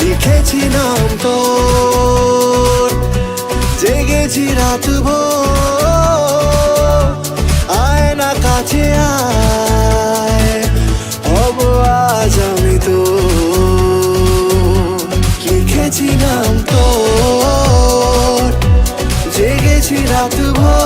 লিখেছি নাম তো জেগেছি রাত ভোর। জেগেছি রাত ভোর।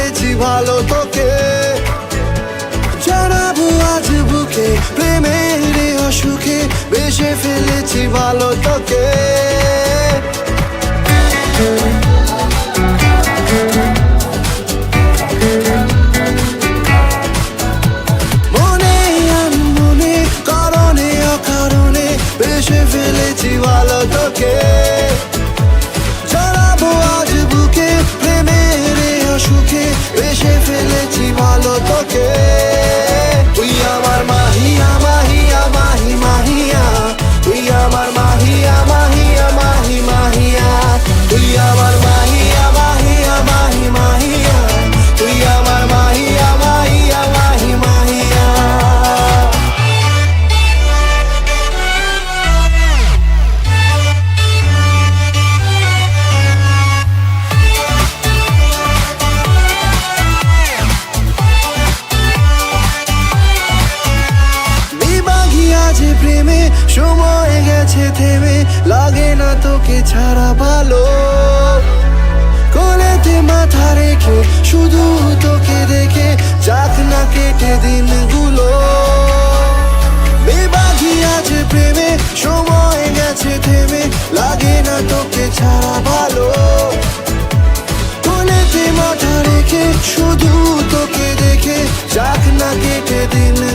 ফেলেছি ভালো তোকে। জানাব আজ বুকে প্রেমের অসুখে বেসে ফেলেছি ভালো তোকে। এই বেশে ফেলেছি ভালো তোকে। প্রেমে সময় গেছে থেমে, লাগে না তোকে ছাড়া ভালো। কোলেতে মাথা রেখে, শুধু তোকে দেখে, যাক না কেটে দিনগুলো। বিভাগী আছে প্রেমে সময় গেছে থেমে, লাগে না তোকে ছাড়া ভালো। কোলেতে মাথা রেখে, শুধু তোকে দেখে, যাক না কেটে দিনগুলো।